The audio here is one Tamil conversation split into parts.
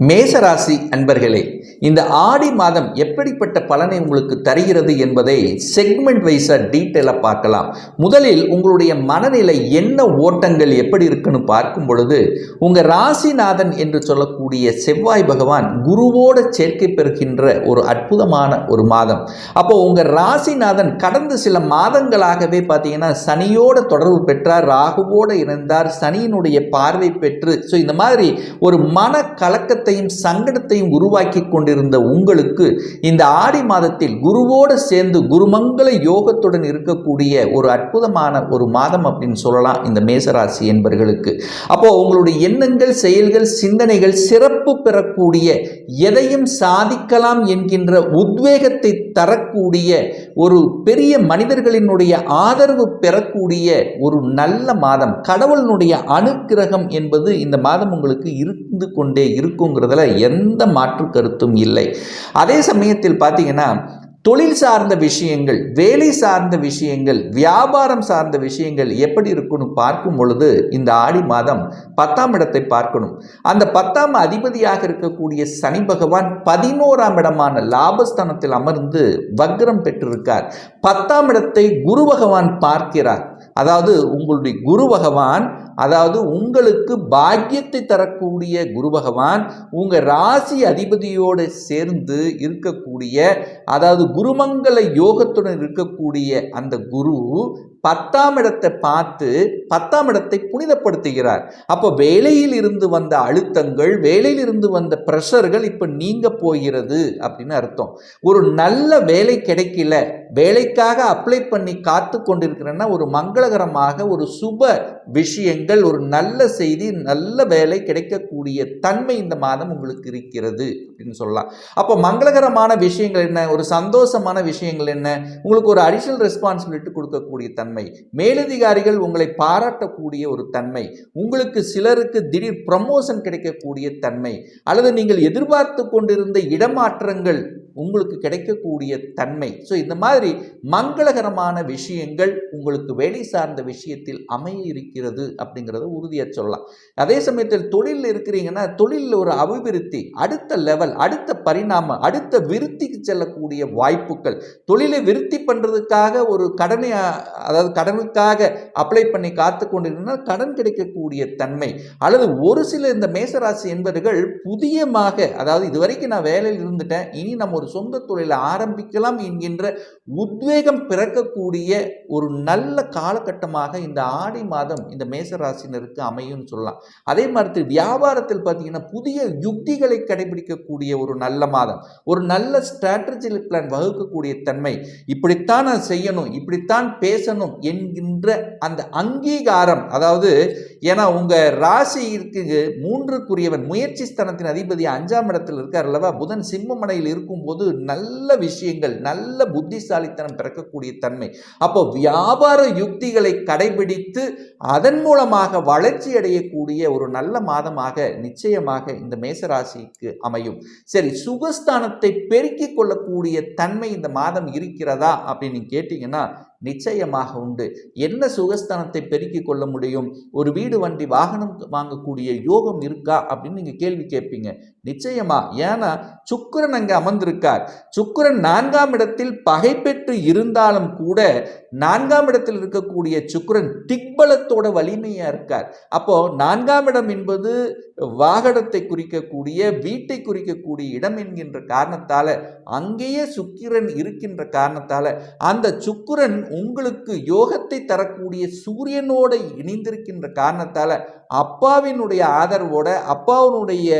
மேசராசி அன்பர்களே இந்த ஆடி மாதம் எப்படிப்பட்ட பலனை உங்களுக்கு தருகிறது என்பதை செக்மெண்ட் வைஸாக டீட்டெயிலாக பார்க்கலாம். முதலில் உங்களுடைய மனநிலை என்ன ஓட்டங்கள் எப்படி இருக்குன்னு பார்க்கும் பொழுது உங்கள் ராசிநாதன் என்று சொல்லக்கூடிய செவ்வாய் பகவான் குருவோட சேர்க்கை பெறுகின்ற ஒரு அற்புதமான ஒரு மாதம். அப்போ உங்கள் ராசிநாதன் கடந்த சில மாதங்களாகவே பார்த்தீங்கன்னா சனியோட தொடர்பு பெற்றார் ராகுவோடு இணைந்தார் சனியினுடைய பார்வை பெற்று ஸோ இந்த மாதிரி ஒரு மன கலக்கத்தையும் சங்கடத்தையும் உருவாக்கி கொண்டு கொண்டிருந்த உங்களுக்கு இந்த ஆடி மாதத்தில் குருவோடு சேர்ந்து குருமங்கள யோகத்துடன் இருக்கக்கூடிய ஒரு அற்புதமான ஒரு மாதம் அப்படின்னு சொல்லலாம் இந்த மேசராசி என்பர்களுக்கு. அப்போ உங்களுடைய எண்ணங்கள் செயல்கள் சிந்தனைகள் சிறப்பு பெறக்கூடிய எதையும் சாதிக்கலாம் என்கின்ற உத்வேகத்தை தரக்கூடிய ஒரு பெரிய மனிதர்களினுடைய ஆதரவு பெறக்கூடிய ஒரு நல்ல மாதம். கடவுளினுடைய அனுக்கிரகம் என்பது இந்த மாதம் உங்களுக்கு இருந்து கொண்டே இருக்குங்கிறதுல எந்த மாற்று கருத்தும் இல்லை. அதே சமயத்தில் பார்த்தீங்கன்னா தொழில் சார்ந்த விஷயங்கள் வேலை சார்ந்த விஷயங்கள் வியாபாரம் சார்ந்த விஷயங்கள் எப்படி இருக்குன்னு பார்க்கும் பொழுது இந்த ஆடி மாதம் பத்தாம் இடத்தை பார்க்கணும். அந்த பத்தாம் அதிபதியாக இருக்கக்கூடிய சனி பகவான் பதினோராம் இடமான லாபஸ்தானத்தில் அமர்ந்து வக்ரம் பெற்றிருக்கார். பத்தாம் இடத்தை குரு பகவான் பார்க்கிறார். அதாவது உங்களுடைய குரு பகவான் அதாவது உங்களுக்கு பாக்கியத்தை தரக்கூடிய குரு பகவான் உங்கள் ராசி அதிபதியோடு சேர்ந்து இருக்கக்கூடிய அதாவது குருமங்கள யோகத்துடன் இருக்கக்கூடிய அந்த குரு பத்தாம் இடத்தை பார்த்து பத்தாம் இடத்தை புனிதப்படுத்துகிறார். அப்போ வேலையில் இருந்து வந்த அழுத்தங்கள் வேலையில் இருந்து வந்த ப்ரெஷர்கள் இப்போ நீங்க போகிறது அப்படின்னு அர்த்தம். ஒரு நல்ல வேலை கிடைக்கல வேலைக்காக அப்ளை பண்ணி காத்து கொண்டிருக்கிறேன்னா ஒரு மங்களகரமாக ஒரு சுப விஷயங்கள் ஒரு நல்ல செய்தி நல்ல வேலை கிடைக்கக்கூடிய தன்மை இந்த மாதம் உங்களுக்கு இருக்கிறது அப்படின்னு சொல்லலாம். அப்போ மங்களகரமான விஷயங்கள் என்ன? ஒரு சந்தோஷமான விஷயங்கள் என்ன? உங்களுக்கு ஒரு அடிஷனல் ரெஸ்பான்சிபிலிட்டி கொடுக்கக்கூடிய தன்மை. மேலதிகாரிகள் உங்களை பாராட்டக்கூடிய ஒரு தன்மை. உங்களுக்கு சிலருக்கு திடீர் ப்ரமோஷன் கிடைக்கக்கூடிய தன்மை. அல்லது நீங்கள் எதிர்பார்த்து கொண்டிருந்த இடமாற்றங்கள் உங்களுக்கு கிடைக்கக்கூடிய தன்மை. ஸோ இந்த மாதிரி மங்களகரமான விஷயங்கள் உங்களுக்கு வேலை சார்ந்த விஷயத்தில் அமைய இருக்கிறது அப்படிங்கிறத உறுதியாக சொல்லலாம். அதே சமயத்தில் தொழிலில் இருக்கிறீங்கன்னா தொழிலில் ஒரு அபிவிருத்தி அடுத்த லெவல் அடுத்த பரிணாமம் அடுத்த விருத்திக்கு செல்லக்கூடிய வாய்ப்புகள். தொழிலை விருத்தி பண்ணுறதுக்காக ஒரு கடனை அதாவது கடனுக்காக அப்ளை பண்ணி காத்து கொண்டிருந்தால் கடன் கிடைக்கக்கூடிய தன்மை. அல்லது ஒரு சில இந்த மேசராசி என்பவர்கள் புதியமாக அதாவது இதுவரைக்கும் நான் வேலையில் இருந்துட்டேன் இனி நம்ம ஒரு சொந்த தொழிலை ஆரம்பிக்கலாம் என்கின்ற உத்வேகம் பிறக்கக்கூடிய ஒரு நல்ல காலகட்டமாக இந்த ஆடி மாதம் இந்த மேசராசினருக்கு அமையும்னு சொல்லலாம். அதே மாதிரி வியாபாரத்தில் பார்த்தீங்கன்னா புதிய யுக்திகளை கடைபிடிக்கக்கூடிய ஒரு நல்ல மாதம் ஒரு நல்ல ஸ்ட்ராட்டஜி பிளான் வகுக்கக்கூடிய தன்மை. இப்படித்தான் நான் செய்யணும் இப்படித்தான் பேசணும் என்கின்ற அந்த அங்கீகாரம் அதாவது ஏன்னா உங்கள் ராசிக்கு மூன்றுக்குரியவன் முயற்சி ஸ்தானத்தின் அதிபதி அஞ்சாம் இடத்தில் இருக்கார் அல்லவா? புதன் சிம்மமனையில் இருக்கும்போது நல்ல விஷயங்கள் நல்ல புத்திசாலித்தனம் பிறக்கக்கூடிய தன்மை. அப்போ வியாபார யுக்திகளை கடைபிடித்து அதன் மூலமாக வளர்ச்சி அடையக்கூடிய ஒரு நல்ல மாதமாக நிச்சயமாக இந்த மேசராசிக்கு அமையும். சரி சுகஸ்தானத்தை பெருக்கிக் கொள்ளக்கூடிய தன்மை இந்த மாதம் இருக்கிறதா அப்படின்னு கேட்டிங்கன்னா நிச்சயமாக உண்டு. என்ன சுகஸ்தானத்தை பெருக்கிக் கொள்ள முடியும்? ஒரு வீடு வண்டி வாகனம் வாங்கக்கூடிய யோகம் இருக்கா? அப்படின்னு நீங்கள் கேள்வி கேட்பீங்க. நிச்சயமா. ஏன்னா சுக்கிரன் அங்கே அமர்ந்திருக்கார். சுக்கிரன் நான்காம் இடத்தில் பகை பெற்று இருந்தாலும் கூட நான்காம் இடத்தில் இருக்கக்கூடிய சுக்கிரன் திக்பலத்தோட வலிமையாக இருக்கார். அப்போ நான்காம் இடம் என்பது வாகனத்தை குறிக்கக்கூடிய வீட்டை குறிக்கக்கூடிய இடம் என்கின்ற காரணத்தால் அங்கேயே சுக்கிரன் இருக்கின்ற காரணத்தால் அந்த சுக்கிரன் உங்களுக்கு யோகத்தை தரக்கூடிய சூரியனோட இணைந்திருக்கின்ற காரணத்தால் அப்பாவினுடைய ஆதரவோட அப்பாவினுடைய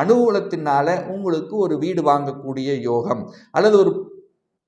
அனுகூலத்தினால உங்களுக்கு ஒரு வீடு வாங்கக்கூடிய யோகம். அல்லது ஒரு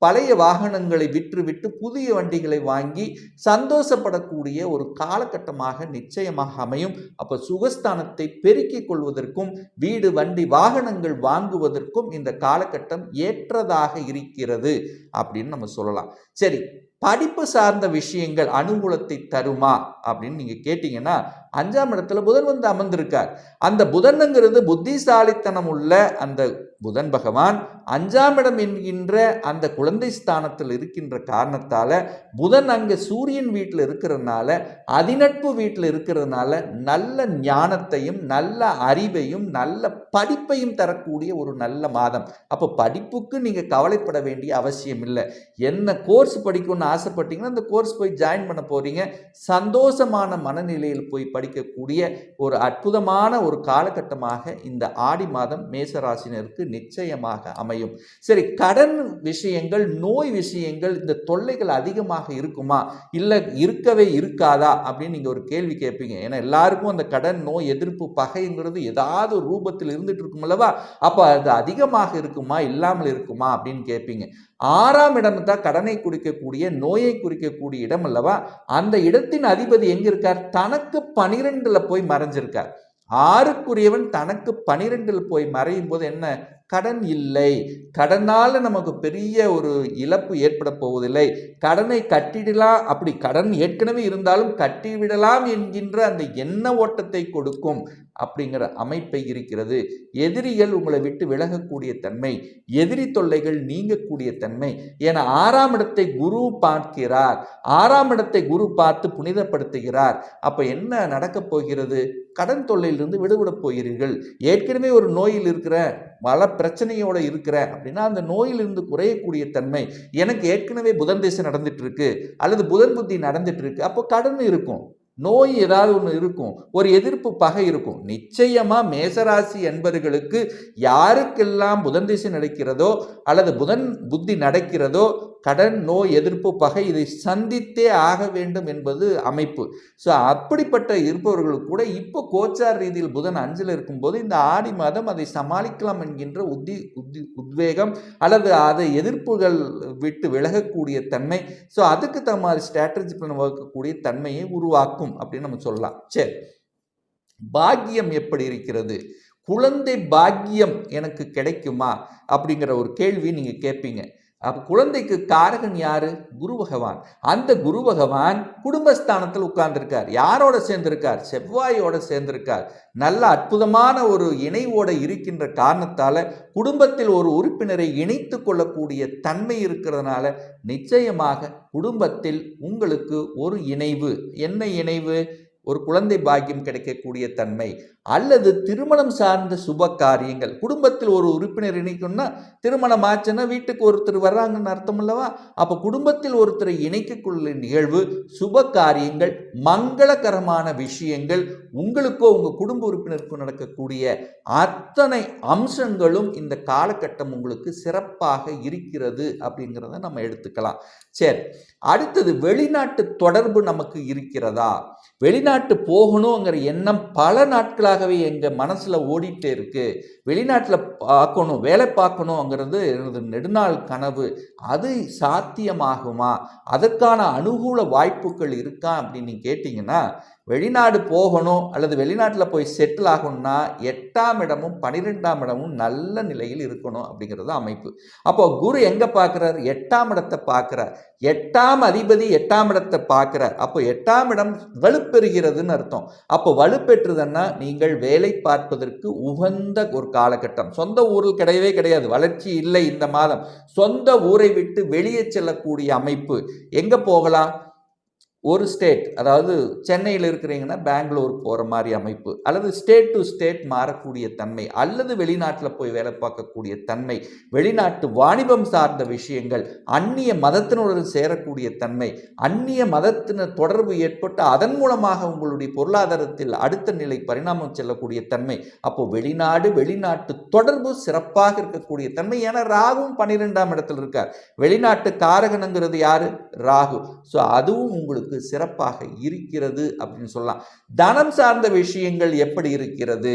பழைய வாகனங்களை விற்றுவிட்டு புதிய வண்டிகளை வாங்கி சந்தோஷப்படக்கூடிய ஒரு காலகட்டமாக நிச்சயமாக அமையும். அப்போ சுகஸ்தானத்தை பெருக்கிக் கொள்வதற்கும் வீடு வண்டி வாகனங்கள் வாங்குவதற்கும் இந்த காலகட்டம் ஏற்றதாக இருக்கிறது அப்படின்னு நம்ம சொல்லலாம். சரி படிப்பு சார்ந்த விஷயங்கள் அனுகூலத்தை தருமா அப்படின்னு நீங்கள் கேட்டிங்கன்னா அஞ்சாம் இடத்துல புதன் வந்து அமர்ந்திருக்கார். அந்த புதனுங்கிறது புத்திசாலித்தனம் உள்ள அந்த புதன் பகவான் அஞ்சாம் இடம் என்கின்ற அந்த குழந்தை ஸ்தானத்தில் இருக்கின்ற காரணத்தால் புதன் அங்கே சூரியன் வீட்டில் இருக்கிறதுனால அதிநட்பு வீட்டில் இருக்கிறதுனால நல்ல ஞானத்தையும் நல்ல அறிவையும் நல்ல படிப்பையும் தரக்கூடிய ஒரு நல்ல மாதம். அப்போ படிப்புக்கு நீங்கள் கவலைப்பட வேண்டிய அவசியம் இல்லை. என்ன கோர்ஸ் படிக்கணும்னு ஆசைப்பட்டீங்கன்னா அந்த கோர்ஸ் போய் ஜாயின் பண்ண போகிறீங்க சந்தோஷமான மனநிலையில் போய் படிக்கக்கூடிய ஒரு அற்புதமான ஒரு காலகட்டமாக இந்த ஆடி மாதம் மேசராசினருக்கு நிச்சயமாக அமையும். சரி கடன் விஷயங்கள் நோய் விஷயங்கள் இந்த தொல்லைகள் அதிகமாக இருக்குமா? இல்லை இருக்கவே இருக்காதா? அப்படின்னு நீங்கள் ஒரு கேள்வி கேட்பீங்க. ஏன்னா எல்லாருக்கும் அந்த கடன் நோய் எதிர்ப்பு பகைங்கிறது ஏதாவது ஒரு ரூபத்தில் இருந்துட்டு இருக்கும் அல்லவா? அப்போ அது அதிகமாக இருக்குமா? இல்லாமல் இருக்குமா? அப்படின்னு கேட்பீங்க. ஆறாம் இடம் தான் கடனை குறிக்கக்கூடிய நோயை குறிக்கக்கூடிய இடம் அல்லவா? அந்த இடத்தின் அதிபதி எங்க இருக்கார் தனக்கு பனிரெண்டுல போய் மறைஞ்சிருக்கார். ஆறுக்குரியவன் தனக்கு பனிரெண்டில் போய் மறையும் போது என்ன கடன் இல்லை. கடனால் நமக்கு பெரிய ஒரு இழப்பு ஏற்பட போவதில்லை. கடனை கட்டிடலாம். அப்படி கடன் ஏற்கனவே இருந்தாலும் கட்டிவிடலாம் என்கின்ற அந்த எண்ண ஓட்டத்தை கொடுக்கும் அப்படிங்கிற அமைப்பை இருக்கிறது. எதிரிகள் உங்களை விட்டு விலகக்கூடிய தன்மை எதிரி தொல்லைகள் நீங்கக்கூடிய தன்மை. என ஆறாம் இடத்தை குரு பார்க்கிறார். ஆறாம் இடத்தை குரு பார்த்து புனிதப்படுத்துகிறார். அப்போ என்ன நடக்கப் போகிறது? கடன் தொல்லையிலிருந்து விடுபடப் போகிறீர்கள். ஏற்கனவே ஒரு நோயில் இருக்கிற பல பிரச்சனையோடு இருக்கிற அப்படின்னா அந்த நோயிலிருந்து குறையக்கூடிய தன்மை எனக்கு ஏற்கனவே புதன் திசை நடந்துட்டு இருக்கு அல்லது புதன் புத்தி நடந்துட்டு இருக்கு அப்போ கடன் இருக்கும். நோய் ஏதாவது ஒன்று இருக்கும். ஒரு எதிர்ப்பு பகை இருக்கும். நிச்சயமாக மேசராசி என்பர்களுக்கு யாருக்கெல்லாம் புதன் திசை நடக்கிறதோ அல்லது புதன் புத்தி நடக்கிறதோ கடன் நோய் எதிர்ப்பு பகை இதை சந்தித்தே ஆக வேண்டும் என்பது அமைப்பு. ஸோ அப்படிப்பட்ட இருப்பவர்களுக்கு கூட இப்போ கோச்சார் ரீதியில் புதன் அஞ்சில் இருக்கும்போது இந்த ஆடி மாதம் அதை சமாளிக்கலாம் என்கின்ற உத்தி உத்தி உத்வேகம் அல்லது அதை எதிர்ப்புகள் விட்டு விலகக்கூடிய தன்மை. ஸோ அதுக்கு தகுந்த மாதிரி ஸ்ட்ராட்டஜி பிளான் வகுக்கக்கூடிய தன்மையை உருவாக்கும் அப்படின்னு நம்ம சொல்லலாம். சரி. பாக்கியம் எப்படி இருக்கிறது? குழந்தை பாக்கியம் எனக்கு கிடைக்குமா? அப்படிங்கிற ஒரு கேள்வி நீங்கள் கேட்பீங்க. அப்போ குழந்தைக்கு காரகன் யாரு? குரு பகவான். அந்த குரு பகவான் குடும்பஸ்தானத்தில் உட்கார்ந்துருக்கார். யாரோட சேர்ந்திருக்கார்? செவ்வாயோட சேர்ந்திருக்கார். நல்ல அற்புதமான ஒரு இணைவோட இருக்கின்ற காரணத்தால் குடும்பத்தில் ஒரு உறுப்பினரை இணைத்து கொள்ளக்கூடிய தன்மை இருக்கிறதுனால நிச்சயமாக குடும்பத்தில் உங்களுக்கு ஒரு இணைவு. என்ன இணைவு? ஒரு குழந்தை பாக்கியம் கிடைக்கக்கூடிய தன்மை. அல்லது திருமணம் சார்ந்த சுப காரியங்கள். குடும்பத்தில் ஒரு உறுப்பினர் இணைக்கணும்னா திருமணம் ஆச்சுன்னா வீட்டுக்கு ஒருத்தர் வர்றாங்கன்னு அர்த்தம் அல்லவா? அப்போ குடும்பத்தில் ஒருத்தரை இணைக்கக்கூடிய நிகழ்வு சுப காரியங்கள் மங்களகரமான விஷயங்கள் உங்களுக்கோ உங்கள் குடும்ப உறுப்பினருக்கும் நடக்கக்கூடிய அத்தனை அம்சங்களும் இந்த காலகட்டம் உங்களுக்கு சிறப்பாக இருக்கிறது அப்படிங்கிறத நம்ம எடுத்துக்கலாம். சரி அடுத்தது வெளிநாட்டு தொடர்பு நமக்கு இருக்கிறதா? வெளிநாட்டு போகணுங்கிற எண்ணம் பல நாட்களாக நாட்களாகவே எங்கள் மனசில் ஓடிட்டே இருக்கு? வெளிநாட்டில் பார்க்கணும் வேலை பார்க்கணுங்கிறது எனது நெடுநாள் கனவு. அது சாத்தியமாகுமா? அதற்கான அனுகூல வாய்ப்புகள் இருக்கா அப்படின்னு கேட்டிங்கன்னா வெளிநாடு போகணும் அல்லது வெளிநாட்டில் போய் செட்டில் ஆகணும்னா எட்டாம் இடமும் பன்னிரெண்டாம் இடமும் நல்ல நிலையில் இருக்கணும் அப்படிங்கிறது அமைப்பு. அப்போ குரு எங்கே பார்க்குறார்? எட்டாம் இடத்தை பார்க்குறார். எட்டாம் அதிபதி எட்டாம் இடத்தை பார்க்குறார். அப்போ எட்டாம் இடம் வலுப்பெறுகிறதுன்னு அர்த்தம். அப்போ வலுப்பெற்றுதுன்னா நீங்கள் வேலை பார்ப்பதற்கு உகந்த ஒரு காலகட்டம். சொந்த ஊரில் கிடையவே கிடையாது. வளர்ச்சி இல்லை இந்த மாதம். சொந்த ஊரை விட்டு வெளியே செல்லக்கூடிய அமைப்பு. எங்கே போகலாம்? ஒரு ஸ்டேட் அதாவது சென்னையில் இருக்கிறீங்கன்னா பெங்களூர் போகிற மாதிரி அமைப்பு அல்லது ஸ்டேட் டு ஸ்டேட் மாறக்கூடிய தன்மை அல்லது வெளிநாட்டில் போய் வேலை பார்க்கக்கூடிய தன்மை வெளிநாட்டு வாணிபம் சார்ந்த விஷயங்கள் அந்நிய மதத்தினுடன் சேரக்கூடிய தன்மை அந்நிய மதத்தின தொடர்பு ஏற்பட்டு அதன் மூலமாக உங்களுடைய பொருளாதாரத்தில் அடுத்த நிலை பரிணாமம் செல்லக்கூடிய தன்மை அப்போ வெளிநாடு வெளிநாட்டு தொடர்பு சிறப்பாக இருக்கக்கூடிய தன்மை. ஏன்னா ராகுவும் பன்னிரெண்டாம் இடத்தில் இருக்கார். வெளிநாட்டு காரகனுங்கிறது யாரு? ராகு. ஸோ அதுவும் உங்களுக்கு உங்களுக்கு சிறப்பாக இருக்கிறது அப்படின்னு சொல்லலாம். தனம் சார்ந்த விஷயங்கள் எப்படி இருக்கிறது?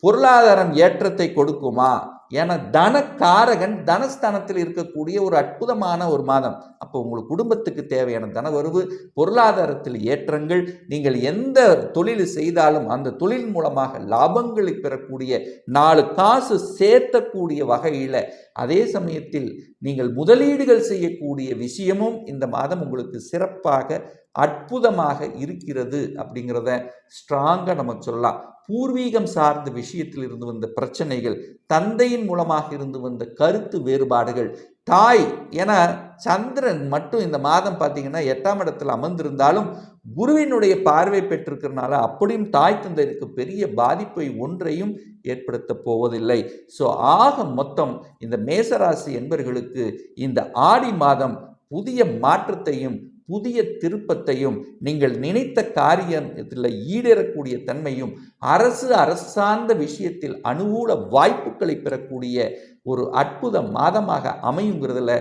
பொருளாதாரம் ஏற்றத்தை கொடுக்குமா? ஏன்னா தனக்காரகன் தனஸ்தானத்தில் இருக்கக்கூடிய ஒரு அற்புதமான ஒரு மாதம். அப்போ உங்களுக்கு குடும்பத்துக்கு தேவையான தன வரவு பொருளாதாரத்தில் ஏற்றங்கள் நீங்கள் எந்த தொழில் செய்தாலும் அந்த தொழில் மூலமாக லாபங்களை பெறக்கூடிய நாலு காசு சேர்த்தக்கூடிய வகையில் அதே சமயத்தில் நீங்கள் முதலீடுகள் செய்யக்கூடிய விஷயமும் இந்த மாதம் உங்களுக்கு சிறப்பாக அற்புதமாக இருக்கிறது அப்படிங்கிறத ஸ்ட்ராங்காக நம்ம சொல்லலாம். பூர்வீகம் சார்ந்த விஷயத்தில் இருந்து வந்த பிரச்சனைகள் தந்தையின் மூலமாக இருந்து வந்த கருத்து வேறுபாடுகள் தாய் ஏன்னா சந்திரன் மட்டும் இந்த மாதம் பார்த்தீங்கன்னா எட்டாம் இடத்தில் அமர்ந்திருந்தாலும் குருவினுடைய பார்வை பெற்றிருக்கிறனால அப்படியும் தாய் தந்தைக்கு பெரிய பாதிப்பை ஒன்றையும் ஏற்படுத்த போவதில்லை. ஸோ ஆக மொத்தம் இந்த மேசராசி என்பர்களுக்கு இந்த ஆடி மாதம் புதிய மாற்றத்தையும் புதிய திருப்பத்தையும் நீங்கள் நினைத்த காரியத்தில் ஈடேறக்கூடிய தன்மையும் அரசு அரசார்ந்த விஷயத்தில் அனுகூல வாய்ப்புகளை பெறக்கூடிய ஒரு அற்புத மாதமாக அமையுங்கிறதுல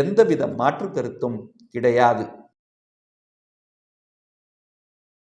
எந்தவித மாற்று கருத்தும் கிடையாது.